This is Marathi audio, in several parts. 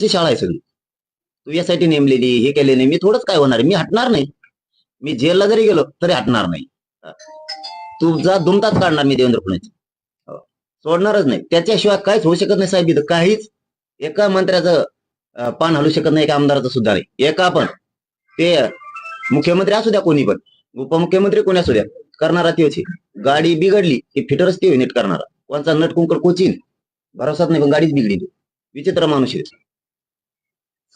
ती शाळा आहे सगळी. तू यासाठी नेमलेली हे केलेली मी थोडंच काय होणार मी हटणार नाही. मी जेलला जरी गेलो तरी हटणार नाही. तुझा दुमताच काढणार मी देवेंद्र फडणवीस. हो. सोडणारच नाही. त्याच्याशिवाय काहीच होऊ शकत नाही साहेब इथं. काहीच. एका मंत्र्याचं पान हलू शकत नाही एका आमदाराचं सुद्धा नाही. एका पण. ते मुख्यमंत्री असू द्या कोणी पण. उपमुख्यमंत्री कोणी असू द्या. करणारा ती गाडी बिघडली की फिटरच ते नीट करणारा कोणचा नट कुंकर कोचीन? भरोसाच नाही पण गाडीच बिघडली. विचित्र माणूस आहे.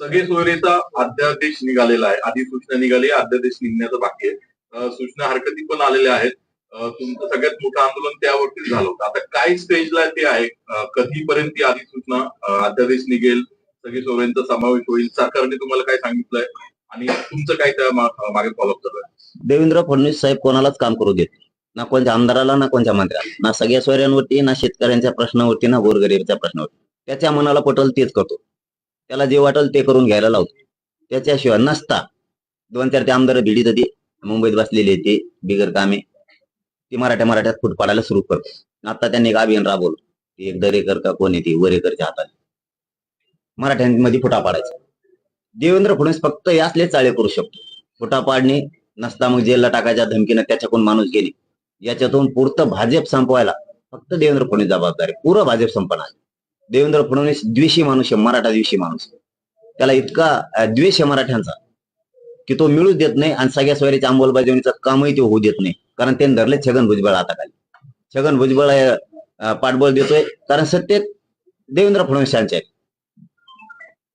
सगळे सोयरेचा अध्यादेश निघालेला आहे. अधिसूचना निघाली अध्यादेश निघण्याचं बाकी आहे. सूचना हरकती पण आलेल्या आहेत. तुमचं सगळ्यात मोठं आंदोलन त्यावरती झालं होतं. आता काय स्टेजला ते आहे? कधीपर्यंत ती अधिसूचना अध्यादेश निघेल? सगळे सोयऱ्यांचा समावेश होईल. सरकारने तुम्हाला काय सांगितलंय? आणि तुमचं काय त्या मागे फॉलोअप करत देवेंद्र फडणवीस साहेब कोणालाच काम करू देत ना कोणत्या आमदाराला ना कोणत्या मंत्र्याला. ना सगळ्या सोयऱ्यांवरती ना शेतकऱ्यांच्या प्रश्नावरती ना गोरगरीबच्या प्रश्नावरती. त्याच्या मनाला पटल तेच करतो. त्याला जे वाटल ते करून घ्यायला लावतो. त्याच्याशिवाय नसता. दोन चार ते आमदार भिडीत होती. मुंबईत बसलेले ते बिगर कामे. ते मराठ्या मराठ्यात फूट पाडायला सुरू करतो. आता त्यांनी एक अभियान राबवलं. ते एक दरेकर का कोण येते वरेकरच्या हाताने मराठ्यांमध्ये फुटा पाडायचा. देवेंद्र फडणवीस फक्त यासले चाळे करू शकतो. फुटा पाडणे नसता मग जेलला टाकायच्या धमकीनं त्याच्याकडून माणूस गेली. याच्यातून पुरतं भाजप संपवायला फक्त देवेंद्र फडणवीस जबाबदार आहे. पुरं भाजप संपणार. देवेंद्र फडणवीस द्वेषी माणूस आहे मराठा द्वेषी माणूस आहे. त्याला इतका द्वेष आहे मराठ्यांचा की तो मिळूच देत नाही आणि सगळ्या सोयरीच्या अंमलबजावणीचं कामही तो होऊ देत नाही. कारण त्यांनी धरले छगन भुजबळ आता खाली. छगन भुजबळ पाठबळ देतोय कारण सत्तेत देवेंद्र फडणवीस यांचे आहे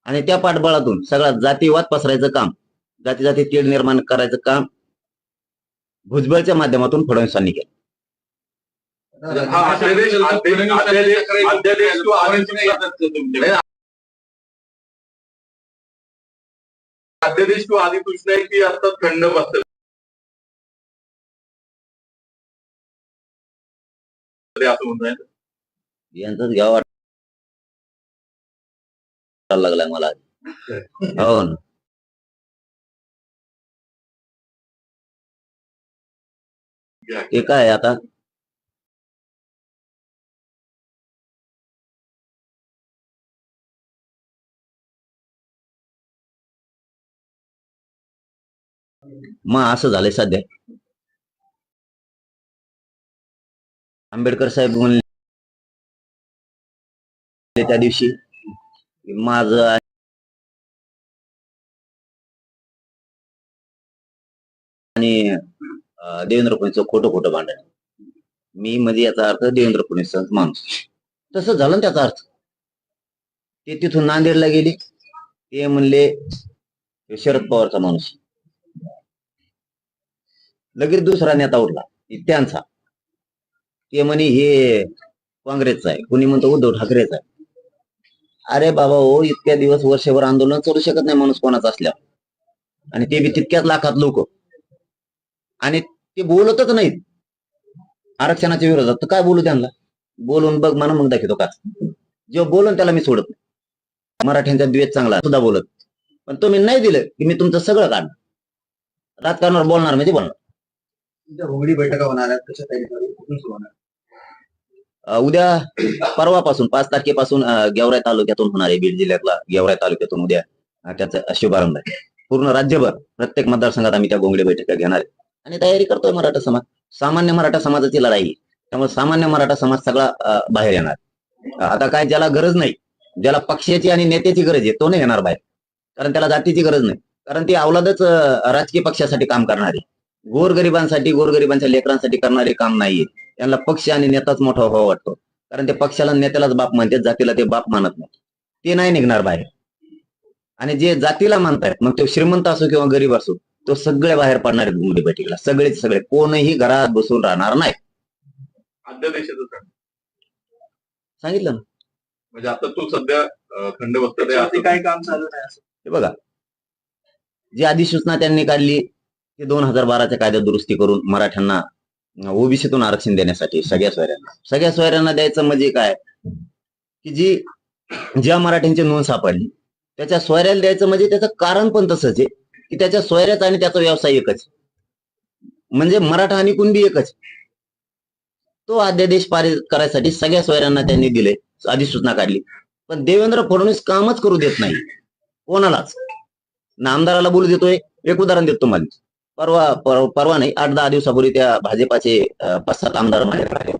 आणि त्या पाठबळातून सगळा जातीवाद पसरायचं काम जाती जाती तेढ निर्माण करायचं काम भुजबळच्या माध्यमातून फडणवीसांनी केलं. अध्यादेश अध्यादेश- अध्यादेश अध्यादेश किंवा अधिसूचना अध्यादेश किंवा अधिसूचना आहे ती आता थंड बसते असं म्हणताय यांचाच घ्यावा वाटायला लागलाय मला हो ना ते काय आहे आता मग असं झालंय सध्या. आंबेडकर साहेब म्हणले त्या दिवशी माझं आणि देवेंद्र फडणवीसचं खोटं खोटं भांडण. मी मध्ये याचा अर्थ देवेंद्र फडणवीसचा माणूस. तसं झालं ना त्याचा अर्थ. ते तिथून नांदेडला गेली. ते म्हणले शरद पवारचा माणूस लगेच दुसरा नेता उरला. त्यांचा. ते म्हणे हे काँग्रेसचा आहे. कोणी म्हणतो उद्धव ठाकरेचा आहे. अरे बाबा हो इतक्या दिवस वर्षभर आंदोलन चालू शकत नाही माणूस कोणाचा असल्या आणि ते बी तितक्याच लाखात लोक. आणि ते बोलतच नाहीत. आरक्षणाच्या विरोधात तर काय बोलू त्यांना? बोलून बघ म्हणून मग दाखवतो का? जेव्हा बोलून त्याला मी सोडत नाही. मराठ्यांचा द्वेष चांगला सुद्धा बोलत. पण तुम्ही नाही दिलं की मी तुमचं सगळं काढणार. राजकारणावर बोलणार म्हणजे बोलणार. बैठका होणार आहेत कशा तयारी कुठून सुरू होणार? उद्या परवापासून पाच तारखेपासून अं, गेवराई तालुक्यातून होणार आहे बीड जिल्ह्यातला गेवराई तालुक्यातून उद्या त्याचा शुभारंभ आहे. पूर्ण राज्यभर प्रत्येक मतदारसंघात आम्ही त्या गोंगडी बैठका घेणार आहे. आणि तयारी करतोय मराठा समाज. सामान्य मराठा समाजाची लढाई त्यामुळे सामान्य मराठा समाज सगळा बाहेर येणार आता काय ज्याला गरज नाही ज्याला पक्षाची आणि नेत्याची गरज आहे तो नाही येणार बाहेर. कारण त्याला जातीची गरज नाही. कारण ती अवलादच राजकीय पक्षासाठी काम करणार. आहे गोरगरिबांसाठी गोरगरिबांच्या लेकरांसाठी करणारे काम नाहीये. त्यांना पक्ष आणि नेताच मोठा व्हावा वाटतो. कारण ते पक्षाला नेत्यालाच बाप मानतात जातीला ते बाप मानत नाही ते नाही निघणार बाहेर. आणि जे जातीला मानतायत मग तो श्रीमंत असो किंवा गरीब असो तो सगळे बाहेर पडणार आहेत गुंडी बैठकीला सगळेच सगळे. कोणही घरात बसून राहणार नाही. सांगितलं ना. म्हणजे आता तो सध्या असं. काय काम चालू आहे असं. हे बघा. जी अधिसूचना त्यांनी काढली ते दोन हजार बाराच्या कायद्यात दुरुस्ती करून मराठ्यांना ओबीसीतून आरक्षण देण्यासाठी सगळ्या सोयऱ्यांना. सगळ्या सोयऱ्यांना द्यायचं म्हणजे काय? की जी ज्या मराठ्यांची नोंद सापडली त्याच्या सोयऱ्याला द्यायचं म्हणजे त्याचं कारण पण तसंच आहे की त्याच्या सोयऱ्याचा आणि त्याचा व्यवसाय एकच म्हणजे मराठा आणि कुणबी एकच तो अध्यादेश पारित करायसाठी सगळ्या सोयऱ्यांना त्यांनी दिले अधिसूचना काढली. पण देवेंद्र फडणवीस कामच करू देत नाही. कोणालाच. ना आमदाराला बोलू देतोय एक उदाहरण देतो तुम्हाला. परवा पर- परवा नाही आठ दहा दिवसापूर्वी त्या भाजपाचे अं, पाच सात आमदार बाहेर आले.